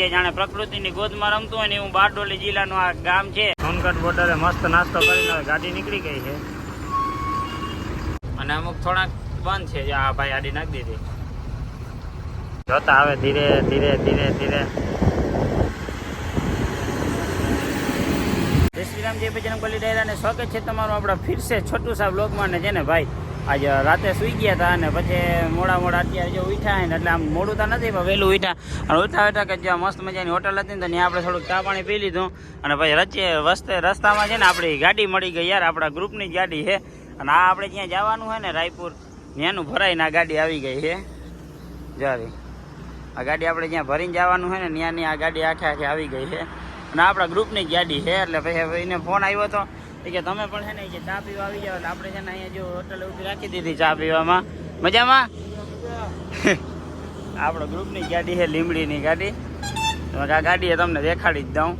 જાણે પ્રકૃતિની ગોદમાં રમતું હોય ને એવું બારડોલી જિલ્લાનું આ ગામ છે. સોનગઢ બોર્ડરે મસ્ત નાસ્તો કરીને ગાડી નીકળી ગઈ છે. અને અમુક થોડાક બંધ છે આ ભાઈ આડી નાખી દીધી. જોતા આવે ધીરે ધીરે ધીરે ધીરે. જય શ્રી રામજી બજરંગ બલી ડાયરા ને સ્વાગત છે તમારું આપણા ફિરસે છોટું સાહેબ લોકમાં ને છે ને ભાઈ આજે રાતે સુઈ ગયા હતા અને પછી મોડા મોડા અત્યારે જો ઉઠ્યા ને એટલે આમ મોડું તો નથી, પણ વહેલું ઉઠ્યા. અને ઉઠા ઉઠા કે જ્યાં મસ્ત મજાની હોટલ હતી ને ત્યાં આપણે થોડુંક ચા પાણી પી લીધું. અને પછી રચે વસ્તે રસ્તામાં છે ને આપણી ગાડી મળી ગઈ યાર, આપણા ગ્રુપની જ ગાડી છે. અને આ આપણે જ્યાં જવાનું હોય ને રાયપુર, ત્યાંનું ભરાઈને આ ગાડી આવી ગઈ છે. જારી. આ ગાડી આપણે જ્યાં ભરીને જવાનું હોય ને ત્યાંની આ ગાડી આખે આખે આવી ગઈ છે. અને આપણા ગ્રુપની જ ગાડી છે, એટલે પછી એને ફોન આવ્યો હતો કે તમે પણ છે ને કે ચા પીવા આવી જાવ આપણે છે ને અહીંયા જો હોટલે ઊભી રાખી દીધી ચા પીવામાં. મજામાં? આપણો ગ્રુપની ગાડી છે લીમડીની ગાડી. આ ગાડી તમને દેખાડી જ દઉં.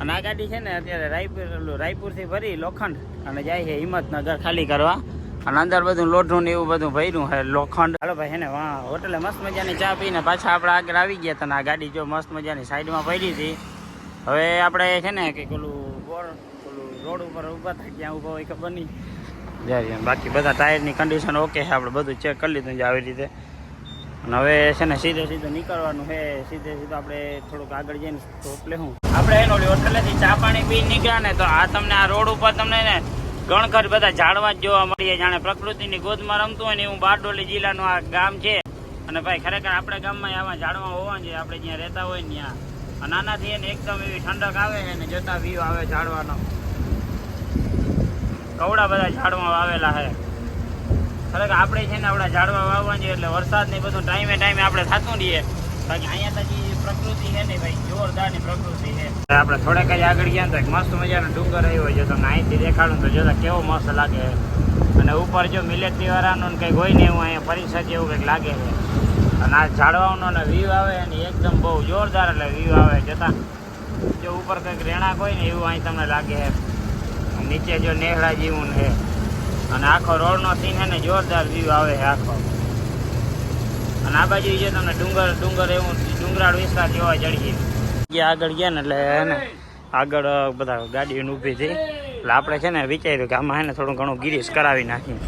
અને આ ગાડી છે ને અત્યારે રાયપુર રાયપુરથી ભરી લોખંડ અને જાય છે હિંમતનગર ખાલી કરવા. અને અંદર બધું લોઢું ને એવું બધું ભર્યું છે લોખંડ. હાલો ભાઈ ને વાહ હોટલે મસ્ત મજાની ચા પીને પાછા આપણે આગળ આવી ગયા હતા ને આ ગાડી જો મસ્ત મજાની સાઈડમાં પડી હતી. હવે આપણે છે ને કંઈક ઓલું રોડ ઉપર ઊભા થાય ક્યાં ઊભા હોય ખબર નહીં બાકી બધા ટાયરની કન્ડિશન ઓકે છે. આપણે બધું ચેક કરી લીધું છે આવી રીતે. અને હવે છે ને સીધે સીધું નીકળવાનું છે. સીધે સીધું આપણે થોડુંક આગળ જઈને સ્ટોપ લેવું. આપણે એનો હોટલેથી ચા પાણી પી નીકળ્યા ને તો આ તમને આ રોડ ઉપર તમને ને ગણખર બધા ઝાડવા જ જોવા મળીએ. જાણે પ્રકૃતિની ગોદમાં રમતું હોય ને એવું બારડોલી જિલ્લાનું આ ગામ છે. અને ભાઈ, ખરેખર આપણે ગામમાં આવા ઝાડવા હોવા જોઈએ. આપણે જ્યાં રહેતા હોય ને ત્યાં. નાનાથી એને એકદમ એવી ઠંડક આવે ને જોતા વ્યૂ આવે ઝાડવાનો. કવડા બધા ઝાડવા વાવેલા છે ખરેખર આપણે છે ને આપણા ઝાડવા વાવવા જોઈએ એટલે વરસાદ ને બધું ટાઈમે ટાઈમે આપણે થતું રહીએ. બાકી અહીંયા તો જે પ્રકૃતિ છે ને ભાઈ, જોરદારની પ્રકૃતિ છે. આપણે થોડેક જ આગળ ગયા ને તો મસ્ત મજાનો ડુંગર આવ્યો છે. તમને અહીંથી દેખાડું તો જોતા કેવો મસ્ત લાગે અને ઉપર જો મિલેટરી વાળાનું ને કંઈક હોય ને એવું અહીંયા પરિસર જેવું કંઈક લાગે છે. અને આ ઝાડવાનો ને વ્યૂ આવે ને એકદમ બહુ જોરદાર એટલે વ્યૂ આવે. જતા જો ઉપર કંઈક રહેણાંક હોય ને એવું અહીં તમને લાગે છે. નીચે જો નેહડા જેવું છે અને આખો રોડનો સીન છે ને, જોરદાર વ્યૂ આવે છે આખો. અને આ બાજુ જે તમને ડુંગર ડુંગર એવું, ડુંગરાળ વિસ્તાર જોવા જડીએ. ગયા આગળ ગયા ને એટલે હે ને, આગળ બધા ગાડીઓને ઊભી થઈ. એટલે આપણે છે ને વિચાર્યું કે આમાં છે ને થોડું ઘણું ગિરીશ કરાવી નાખીએ.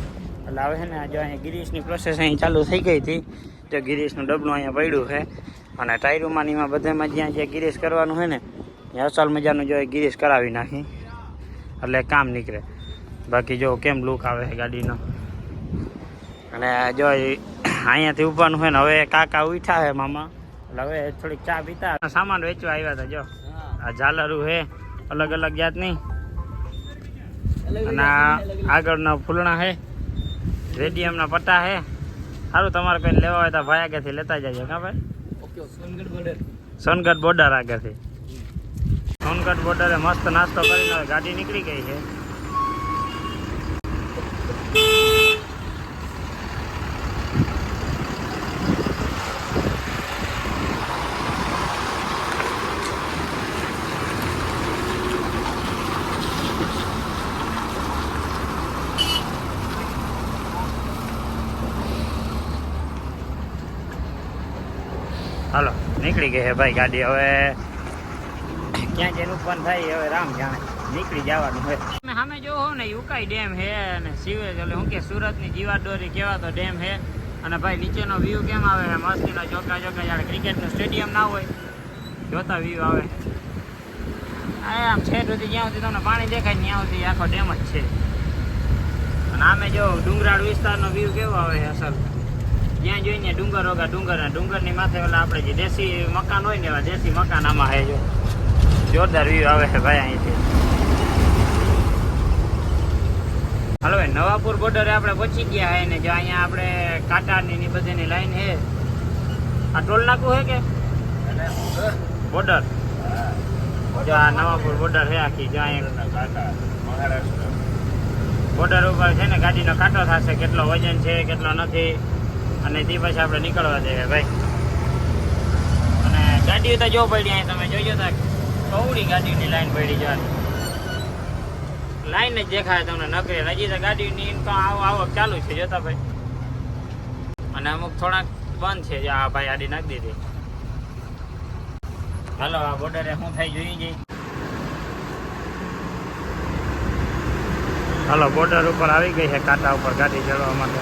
એટલે હવે છે ને જો અહીંયા ગિરીશની પ્રોસેસ અહીં ચાલુ થઈ ગઈ હતી. તો ગિરીશનું ડબલું અહીંયા પડ્યું છે. અને ટાયરોમાં ને એમાં બધામાં જ્યાં જ્યાં ગિરીશ કરવાનું હોય ને, ત્યાં અસલ મજાનું જો ગિરીશ કરાવી નાખી. એટલે કામ નીકળે. બાકી જો કેમ લુક આવે છે ગાડીનો. અને જો અહીંયાથી ઉભાનું હોય ને હવે કાકા ઉઠા છે મામા. એટલે હવે થોડીક ચા પીતા સામાન વેચવા આવ્યા હતા જો. આ ઝાલરું છે અલગ અલગ જાતની. અને આગળના ફૂલણા છે રેડિયમના પટ્ટા છે. સારું તમારે કંઈ લેવા હોય તો ભાઈ આગળથી લેતા જજો કા ભાઈ? સોનગઢ બોર્ડર સોનગઢ બોર્ડર આગળથી. સોનગઢ બોર્ડરે મસ્ત નાસ્તો કરીને ગાડી નીકળી ગઈ છે. હાલો, નીકળી ગઈ છે ભાઈ ગાડી. હવે ક્યાં જેનું પણ થાય હવે રામ જાણે. નીકળી જવાનું હોય. તમે સામે જોવો ને યુકાઈ ડેમ હે અને સિવેજ એટલે શું કે, સુરતની જીવાદોરી કહેવાતો ડેમ હે. અને ભાઈ, નીચેનો વ્યૂ કેમ આવે? મસ્તી મસ્તીનો ચોકા ચોકા જાણે ક્રિકેટનું સ્ટેડિયમ ના હોય. જોતા વ્યૂ આવે. આમ છે સુધી જ્યાં સુધી તમને પાણી દેખાય ત્યાં સુધી આખો ડેમ જ છે. અને આમે જો ડુંગરાળ વિસ્તારનો વ્યૂ કેવો આવે અસલ? જ્યાં જોઈને ડુંગર હોગા ડુંગર ડુંગરની માથે ઓલા આપણે જે દેશી મકાન હોય ને એવા દેશી મકાન આમાં હે જો. જોરદાર વ્યૂ આવે છે ભાઈ અહીંથી. હાલો ભાઈ નવાપુર બોર્ડરે આપણે પહોંચી ગયા હે ને જો અહીંયા આપણે કાંટાની ની બધીની લાઈન છે આ ટોલ નાકું છે? કે બોર્ડર જો આ નવાપુર બોર્ડર છે આખી જો અહીંયા બોર્ડર ઉપર છે ને ગાડીનો કાંટો થશે કેટલો વજન છે કેટલો નથી અને તે પછી આપણે નીકળવા દઈએ ભાઈ. અને ગાડીઓ તો જો પડી અહીં તમે જોજો તો કવડી ગાડીની લાઈન પડી જાય લાઈન જ દેખાય તમને નકરી. હજી તો ગાડીની ઇન્કમ આવો આવક ચાલુ છે, જોતા ભાઈ. અને અમુક થોડાક બંધ છે, જે આ ભાઈ આડી નાખી દીધી. હાલો, આ બોર્ડરે શું થઈ જોઈ જઈ હાલો બોર્ડર ઉપર આવી ગઈ છે, કાંટા ઉપર ગાડી ચડવા માટે.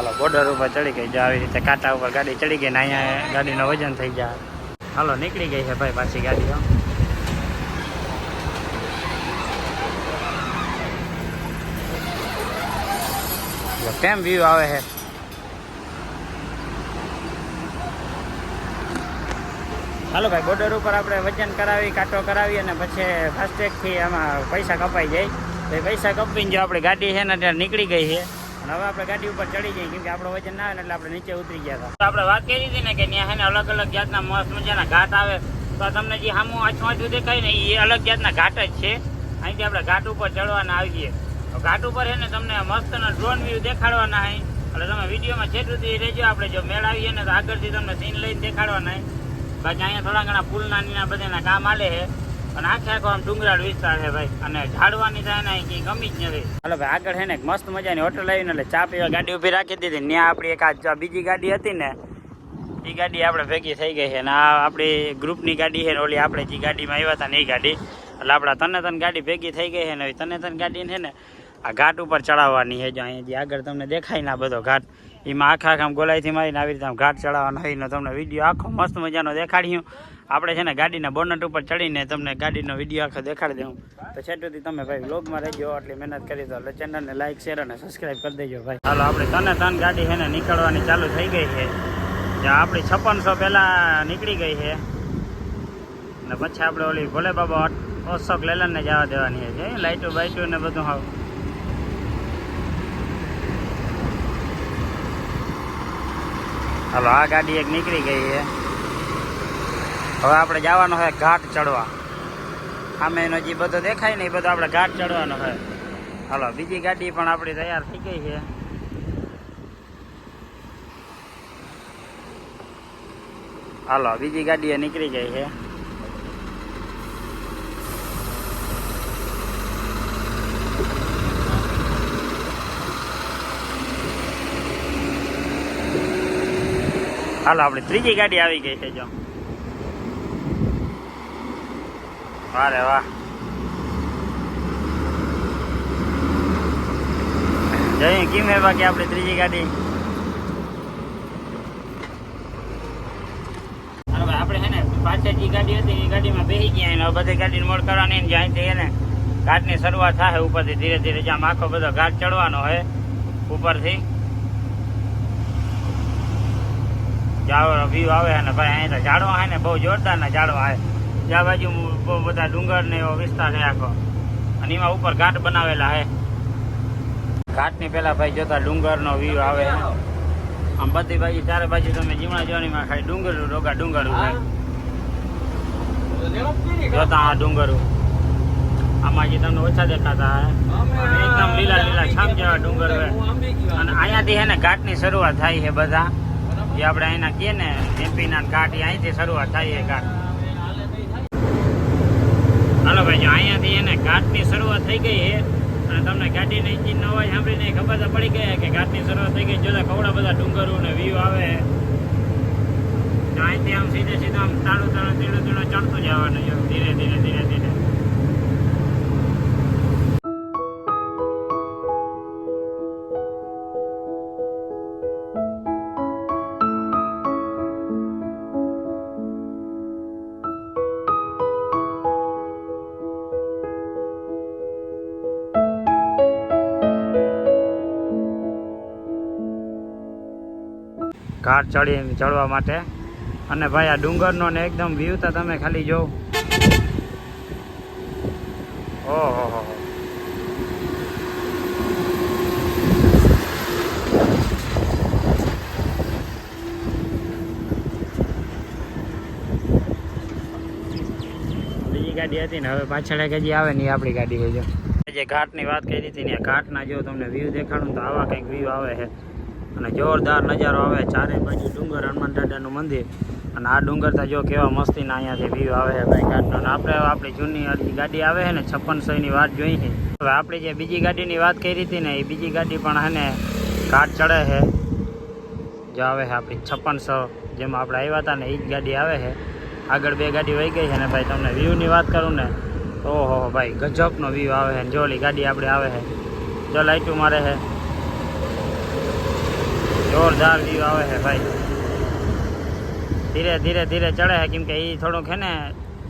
હાલો બોર્ડર ઉપર ચડી ગઈ. જો આવી રીતે કાંટા ઉપર ગાડી ચડી ગઈ ને અહીંયા ગાડીનો વજન થઈ જાય. હાલો, નીકળી ગઈ છે ભાઈ પાછી ગાડીઓ કેમ વ્યૂ આવે છે? હાલો ભાઈ બોર્ડર ઉપર આપણે વજન કરાવી, કાંટો કરાવી અને પછી ફાસ્ટેગથી આમાં પૈસા કપાઈ જાય. તો પૈસા કપાઈને જો આપણી ગાડી છે ને, ત્યાં નીકળી ગઈ છે. અને હવે આપણે ગાડી ઉપર ચડી જઈએ, કેમ કે આપણો વજન ના આવે એટલે આપણે નીચે ઉતરી ગયા હતા. આપણે વાત કરી હતી ને કે ત્યાં છે અલગ અલગ જાતના મસ્ત મજાના ઘાટ આવે. તો તમને જે સામું આછું આછું દેખાય ને એ અલગ જાતના ઘાટ જ છે. અહીંથી આપણે ઘાટ ઉપર ચડવાના આવીએ. તો ઘાટ ઉપર છે ને તમને મસ્ત ડ્રોન વ્યૂ દેખાડવાના હોય એટલે તમે વિડીયોમાં સુધી રહેજો, આપણે જો મેળ આવીએ ને તો આગળથી તમને સીન લઈને દેખાડવાના બાકી અહીંયા થોડા ઘણા ફૂલના નીના બધાના કામ આલે છે. અને આખે આખો આમ ડુંગરાળ વિસ્તાર છે ભાઈ. અને ઝાડવાની થાય ને કંઈ ગમી જ નથી. હાલો ભાઈ, આગળ છે ને મસ્ત મજાની હોટલ આવીને એટલે ચા પીવા ગાડી ઊભી રાખી દીધી. ત્યાં આપણી એક આ બીજી ગાડી હતી ને એ ગાડી આપણે ભેગી થઈ ગઈ છે. ને આ આપણી ગ્રુપની ગાડી છે ને, ઓલી આપણે જે ગાડીમાં આવ્યા હતા ને એ ગાડી. એટલે આપણા તને તન ગાડી ભેગી થઈ ગઈ છે ને તને તન ગાડી છે ને આ ઘાટ ઉપર ચડાવવાની છે. જો અહીંયા આગળ તમને દેખાય ને આ બધો ઘાટ. એમાં આખા આખા આમ ગોલાઈથી મારીને આવી રીતે આમ ઘાટ ચડાવવાનો હોય ને તમને વીડિયો આખો મસ્ત મજાનો દેખાડ્યું. આપણે છે ને ગાડીના બોનટ ઉપર ચડીને તમને ગાડીનો વીડિયો આખો દેખાડી દઉં. તો છેટુથી તમે ભાઈ વ્લોગમાં રહેજો, આટલી મહેનત કરી દો એટલે ચેનલને લાઈક શેર અને સબસ્ક્રાઈબ કરી દેજો ભાઈ. હાલો, આપણે તને તન ગાડી છે ને નીકળવાની ચાલુ થઈ ગઈ છે. આપણી છપ્પનસો પહેલાં નીકળી ગઈ છે. ને પછી આપણે ઓલી ભોલે બાબા અશોક લેલનને જવા દેવાની છે. લાઇટો બાઇટો ને બધું હાવ. હાલો આ ગાડી એક નીકળી ગઈ છે. હવે આપણે જવાનો હોય ઘાટ ચડવા. સામે એનો જે બધો દેખાય ને એ બધો આપણે ઘાટ ચડવાનો હોય હાલો, બીજી ગાડી પણ આપણી તૈયાર થઈ ગઈ છે. હાલો, બીજી ગાડી નીકળી ગઈ છે. હાલો, આપણી ત્રીજી ગાડી આવી ગઈ છે જો. વારે વાહ. જઈ કિમે બાકી આપણી ત્રીજી ગાડી? હાલો, ભાઈ, આપણે છે ને પાછળ જે ગાડી હતી એ ગાડીમાં બેસી ગયા અને હવે બધી ગાડીને મોડ કરવાની ને જ્યાંથી એને ઘાટની શરૂઆત થાય ઉપરથી ધીરે ધીરે જ્યાં આખો બધો ઘાટ ચડવાનો હોય ઉપરથી. જાવ વ્યૂ આવે અને ભાઈ અહીં તો ઝાડવા આવે ને, બહુ જોરદારના ઝાડવા આવે. જ્યાં બાજુ બહુ બધા ડુંગર ને એવો વિસ્તાર છે આખો. અને એમાં ઉપર ઘાટ બનાવેલા છે. ઘાટની પેલા ભાઈ જોતા ડુંગરનો વ્યૂ આવે. આમ બધી બાજુ, ચારે બાજુ તમે જીવણા જોવાનીમાં ખાલી ડુંગર રોગા ડુંગર હોય. જોતા આ ડુંગર. આમાં જે તમને ઓછા દેખાતા એકદમ લીલા લીલા છામ જેવા ડુંગર હોય. અને અહીંયાથી છે ને ઘાટની શરૂઆત થાય છે બધા. જે આપણે અહીંના કહીએ ને, એમપીના ઘાટ અહીંથી શરૂઆત થાય એ ઘાટ હાલો ભાઈ જો અહીંયાથી એને ઘાટની શરૂઆત થઈ ગઈ છે. અને તમને ગાડીના એન્જિનનો અવાજ સાંભળીને ખબર તો પડી ગયા કે ઘાટની શરૂઆત થઈ ગઈ. જોતા કવડા બધા ડુંગરો ને વ્યૂ આવે. અહીંથી આમ સીધે સીધા આમ તાળું તાળું તીડું તીડું ચડતું જવાનું ધીરે ધીરે ધીરે ધીરે. ઘાટ ચડી ચડવા માટે. અને ભાઈ, આ ડુંગરનો ને એકદમ વ્યૂ તો તમે ખાલી જો. ઓહો, હો. બીજી ગાડી હતી ને હવે પાછળ એક હજી આવે ને આપણી ગાડી હોય જો. જે ઘાટની વાત કરી હતી ને ઘાટના જો તમને વ્યૂ દેખાડું તો આવા કંઈક વ્યૂ આવે છે. અને જોરદાર નજારો આવે. ચારે બાજુ ડુંગર, હનુમાન દાદાનું મંદિર. અને આ ડુંગર તો જો કેવા મસ્તીના અહીંયાથી વ્યૂ આવે છે ભાઈ ઘાટનો. આપણે આપણી જૂની અડધી ગાડી આવે છે ને છપ્પનસોની વાત જોઈ છે. હવે આપણી જે બીજી ગાડીની વાત કરી હતી ને, એ બીજી ગાડી પણ હે ને ઘાટ ચડે છે. જો આવે છે આપણી છપ્પનસો જેમાં આપણે આવ્યા હતા ને એ જ ગાડી આવે છે. આગળ બે ગાડી વહી ગઈ છે ને ભાઈ, તમને વ્યૂની વાત કરું ને ઓહો, ભાઈ ગજબનો વ્યૂ આવે છે ને. જો ગાડી આપણે આવે છે. જો લાઇટું મારે છે. જોરદાર વ્યૂ આવે છે ભાઈ. ધીરે ધીરે ધીરે ચડે છે કેમ એ થોડુંક છે ને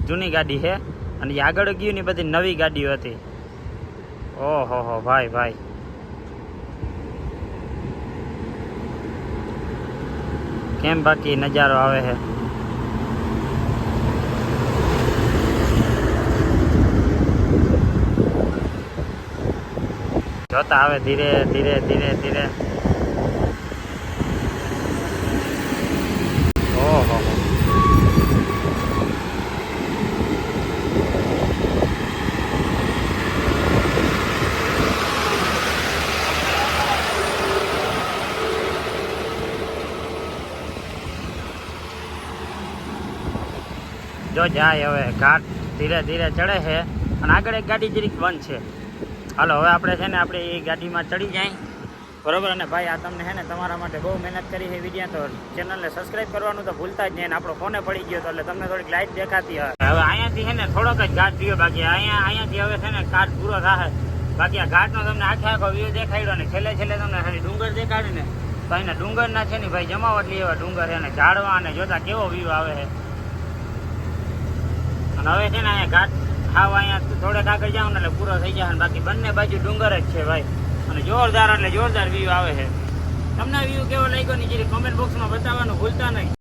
જૂની ગાડી છે અને એ આગળ ગયું ને બધી નવી ગાડીઓ હતી. ઓહો, હો, ભાઈ ભાઈ. કેમ બાકી નજારો આવે છે? જોતા આવે ધીરે ધીરે ધીરે ધીરે ઓહો હો. જો જાય હવે ઘાટ ધીરે ધીરે ચડે છે અને આગળ એક ગાડી જરીક બંધ છે. હાલો, હવે આપણે છે ને આપણે એ ગાડીમાં ચડી જાય. બરોબર? અને ભાઈ, આ તમને છે ને તમારા માટે બહુ મહેનત કરી છે વિડીયા તો ચેનલને સબસ્ક્રાઈબ કરવાનું તો ભૂલતા જ નહીં આપણો ફોને પડી ગયો તો એટલે તમને થોડીક લાઈટ દેખાતી હોય. હવે અહીંયાથી છે ને થોડોક જ ઘાટ જોયો બાકી. અહીંયા, અહીંયાથી હવે છે ને ઘાટ પૂરો થશે બાકી આ ઘાટનો તમને આખે આખો વ્યૂ દેખાડ્યો ને છેલ્લે છેલ્લે તમને ખાલી ડુંગર દેખાડે ને. તો અહીંના ડુંગરના છે ને ભાઈ જમાવટ એવા ડુંગર છે ને ઝાડવા અને જોતા કેવો વ્યૂ આવે છે. અને હવે છે ને અહીંયા ઘાટ ખાવા અહીંયા થોડેક આગળ જાવ ને એટલે પૂરો થઈ જાય બાકી બંને બાજુ ડુંગર જ છે ભાઈ. અને જોરદાર એટલે જોરદાર વ્યૂ આવે છે. તમને વ્યૂ કેવો લાગ્યો ને કોમેન્ટ કમેન્ટ બોક્સમાં બતાવવાનું ભૂલતા નહીં.